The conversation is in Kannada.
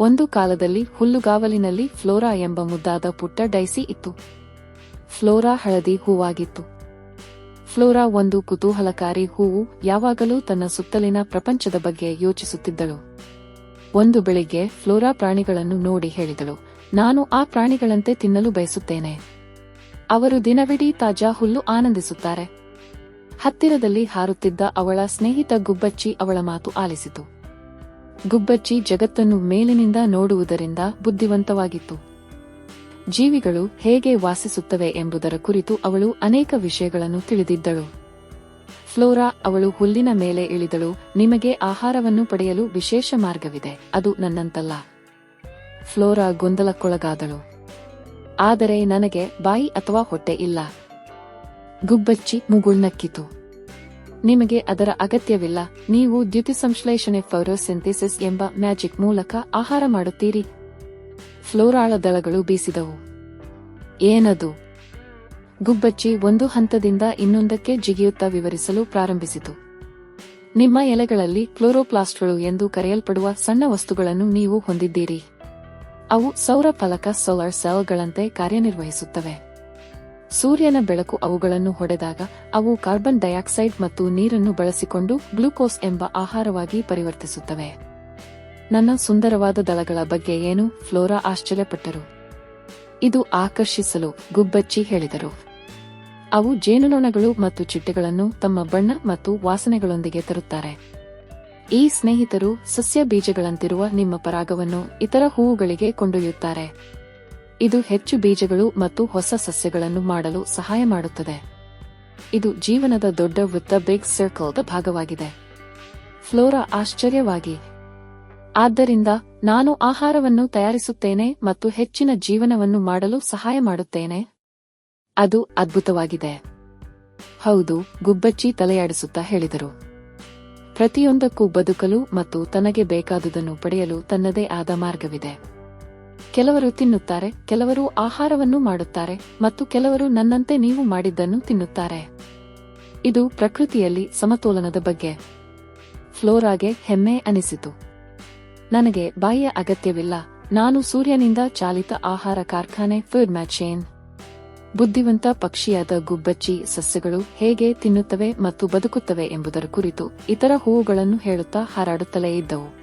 ಒಂದು ಕಾಲದಲ್ಲಿ ಹುಲ್ಲುಗಾವಲಿನಲ್ಲಿ ಫ್ಲೋರಾ ಎಂಬ ಮುದ್ದಾದ ಪುಟ್ಟ ಡೈಸಿ ಇತ್ತು. ಫ್ಲೋರಾ ಹಳದಿ ಹೂವಾಗಿತ್ತು. ಫ್ಲೋರಾ ಒಂದು ಕುತೂಹಲಕಾರಿ ಹೂವು ಯಾವಾಗಲೂ ತನ್ನ ಸುತ್ತಲಿನ ಪ್ರಪಂಚದ ಬಗ್ಗೆ ಯೋಚಿಸುತ್ತಿದ್ದಳು. ಒಂದು ಬೆಳಿಗ್ಗೆ ಫ್ಲೋರಾ ಪ್ರಾಣಿಗಳನ್ನು ನೋಡಿ ಹೇಳಿದಳು, ನಾನು ಆ ಪ್ರಾಣಿಗಳಂತೆ ತಿನ್ನಲು ಬಯಸುತ್ತೇನೆ. ಅವರು ದಿನವಿಡೀ ತಾಜಾ ಹುಲ್ಲು ಆನಂದಿಸುತ್ತಾರೆ. ಹತ್ತಿರದಲ್ಲಿ ಹಾರುತ್ತಿದ್ದ ಅವಳ ಸ್ನೇಹಿತ ಗುಬ್ಬಚ್ಚಿ ಅವಳ ಮಾತು ಆಲಿಸಿತು. ಗುಬ್ಬಚ್ಚಿ ಜಗತ್ತನ್ನು ಮೇಲಿನಿಂದ ನೋಡುವುದರಿಂದ ಬುದ್ಧಿವಂತವಾಗಿತ್ತು. ಜೀವಿಗಳು ಹೇಗೆ ವಾಸಿಸುತ್ತವೆ ಎಂಬುದರ ಕುರಿತು ಅವಳು ಅನೇಕ ವಿಷಯಗಳನ್ನು ತಿಳಿದಿದ್ದಳು. ಫ್ಲೋರಾ ಅವಳು ಹುಲ್ಲಿನ ಮೇಲೆ ಇಳಿದಳು, ನಿಮಗೆ ಆಹಾರವನ್ನು ಪಡೆಯಲು ವಿಶೇಷ ಮಾರ್ಗವಿದೆ, ಅದು ನನ್ನಂತಲ್ಲ. ಫ್ಲೋರಾ ಗೊಂದಲಕ್ಕೊಳಗಾದಳು. ಆದರೆ ನನಗೆ ಬಾಯಿ ಅಥವಾ ಹೊಟ್ಟೆ ಇಲ್ಲ. ಗುಬ್ಬಚ್ಚಿ ಮುಗುಳ್ನಕ್ಕಿತು. ನಿಮಗೆ ಅದರ ಅಗತ್ಯವಿಲ್ಲ. ನೀವು ದ್ಯುತಿಸಂಶ್ಲೇಷಣೆ ಫೋರೋಸಿಂಥಿಸಿಸ್ ಎಂಬ ಮ್ಯಾಜಿಕ್ ಮೂಲಕ ಆಹಾರ ಮಾಡುತ್ತೀರಿ. ಫ್ಲೋರಾಳ ದಳಗಳು ಬೀಸಿದವು. ಏನದು? ಗುಬ್ಬಚ್ಚಿ ಒಂದು ಹಂತದಿಂದ ಇನ್ನೊಂದಕ್ಕೆ ಜಿಗಿಯುತ್ತಾ ವಿವರಿಸಲು ಪ್ರಾರಂಭಿಸಿತು. ನಿಮ್ಮ ಎಲೆಗಳಲ್ಲಿ ಕ್ಲೋರೋಪ್ಲಾಸ್ಟ್ಗಳು ಎಂದು ಕರೆಯಲ್ಪಡುವ ಸಣ್ಣ ವಸ್ತುಗಳನ್ನು ನೀವು ಹೊಂದಿದ್ದೀರಿ. ಅವು ಸೌರ ಫಲಕ ಸೋಲಾರ್ ಸೆಲ್ಗಳಂತೆ ಕಾರ್ಯನಿರ್ವಹಿಸುತ್ತವೆ. ಸೂರ್ಯನ ಬೆಳಕು ಅವುಗಳನ್ನು ಹೊಡೆದಾಗ ಅವು ಕಾರ್ಬನ್ ಡೈಆಕ್ಸೈಡ್ ಮತ್ತು ನೀರನ್ನು ಬಳಸಿಕೊಂಡು ಗ್ಲೂಕೋಸ್ ಎಂಬ ಆಹಾರವಾಗಿ ಪರಿವರ್ತಿಸುತ್ತವೆ. ನನ್ನ ಸುಂದರವಾದ ದಳಗಳ ಬಗ್ಗೆ ಏನು ಫ್ಲೋರಾ ಆಶ್ಚರ್ಯಪಟ್ಟರು. ಇದು ಆಕರ್ಷಿಸಲು ಗುಬ್ಬಚ್ಚಿ ಹೇಳಿದರು. ಅವು ಜೇನುನೊಣಗಳು ಮತ್ತು ಚಿಟ್ಟೆಗಳನ್ನು ತಮ್ಮ ಬಣ್ಣ ಮತ್ತು ವಾಸನೆಗಳೊಂದಿಗೆ ತರುತ್ತಾರೆ. ಈ ಸ್ನೇಹಿತರು ಸಸ್ಯ ಬೀಜಗಳಂತಿರುವ ನಿಮ್ಮ ಪರಾಗವನ್ನು ಇತರ ಹೂವುಗಳಿಗೆ ಕೊಂಡೊಯ್ಯುತ್ತಾರೆ. ಇದು ಹೆಚ್ಚು ಬೀಜಗಳು ಮತ್ತು ಹೊಸ ಸಸ್ಯಗಳನ್ನು ಮಾಡಲು ಸಹಾಯ ಮಾಡುತ್ತದೆ. ಇದು ಜೀವನದ ದೊಡ್ಡ ವೃತ್ತ ಬಿಗ್ ಸರ್ಕಲ್ದ ಭಾಗವಾಗಿದೆ. ಫ್ಲೋರಾ ಆಶ್ಚರ್ಯವಾಗಿ, ಆದ್ದರಿಂದ ನಾನು ಆಹಾರವನ್ನು ತಯಾರಿಸುತ್ತೇನೆ ಮತ್ತು ಹೆಚ್ಚಿನ ಜೀವನವನ್ನು ಮಾಡಲು ಸಹಾಯ ಮಾಡುತ್ತೇನೆ? ಅದು ಅದ್ಭುತವಾಗಿದೆ. ಹೌದು, ಗುಬ್ಬಚ್ಚಿ ತಲೆಯಾಡಿಸುತ್ತಾ ಹೇಳಿದರು. ಪ್ರತಿಯೊಂದಕ್ಕೂ ಬದುಕಲು ಮತ್ತು ತನಗೆ ಬೇಕಾದುದನ್ನು ಪಡೆಯಲು ತನ್ನದೇ ಆದ ಮಾರ್ಗವಿದೆ. ಕೆಲವರು ತಿನ್ನುತ್ತಾರೆ, ಕೆಲವರು ಆಹಾರವನ್ನು ಮಾಡುತ್ತಾರೆ ಮತ್ತು ಕೆಲವರು ನನ್ನಂತೆ ನೀವು ಮಾಡಿದ್ದನ್ನು ತಿನ್ನುತ್ತಾರೆ. ಇದು ಪ್ರಕೃತಿಯಲ್ಲಿ ಸಮತೋಲನದ ಬಗ್ಗೆ. ಫ್ಲೋರಾಗೆ ಹೆಮ್ಮೆ ಅನಿಸಿತು. ನನಗೆ ಬಾಯಿಯ ಅಗತ್ಯವಿಲ್ಲ. ನಾನು ಸೂರ್ಯನಿಂದ ಚಾಲಿತ ಆಹಾರ ಕಾರ್ಖಾನೆ ಫುಡ್ ಮ್ಯಾಚೇನ್ ಬುದ್ಧಿವಂತ ಪಕ್ಷಿಯಾದ ಗುಬ್ಬಚ್ಚಿ ಸಸ್ಯಗಳು ಹೇಗೆ ತಿನ್ನುತ್ತವೆ ಮತ್ತು ಬದುಕುತ್ತವೆ ಎಂಬುದರ ಕುರಿತು ಇತರ ಹೂವುಗಳನ್ನು ಹೇಳುತ್ತಾ ಹಾರಾಡುತ್ತಲೇ ಇದ್ದವು.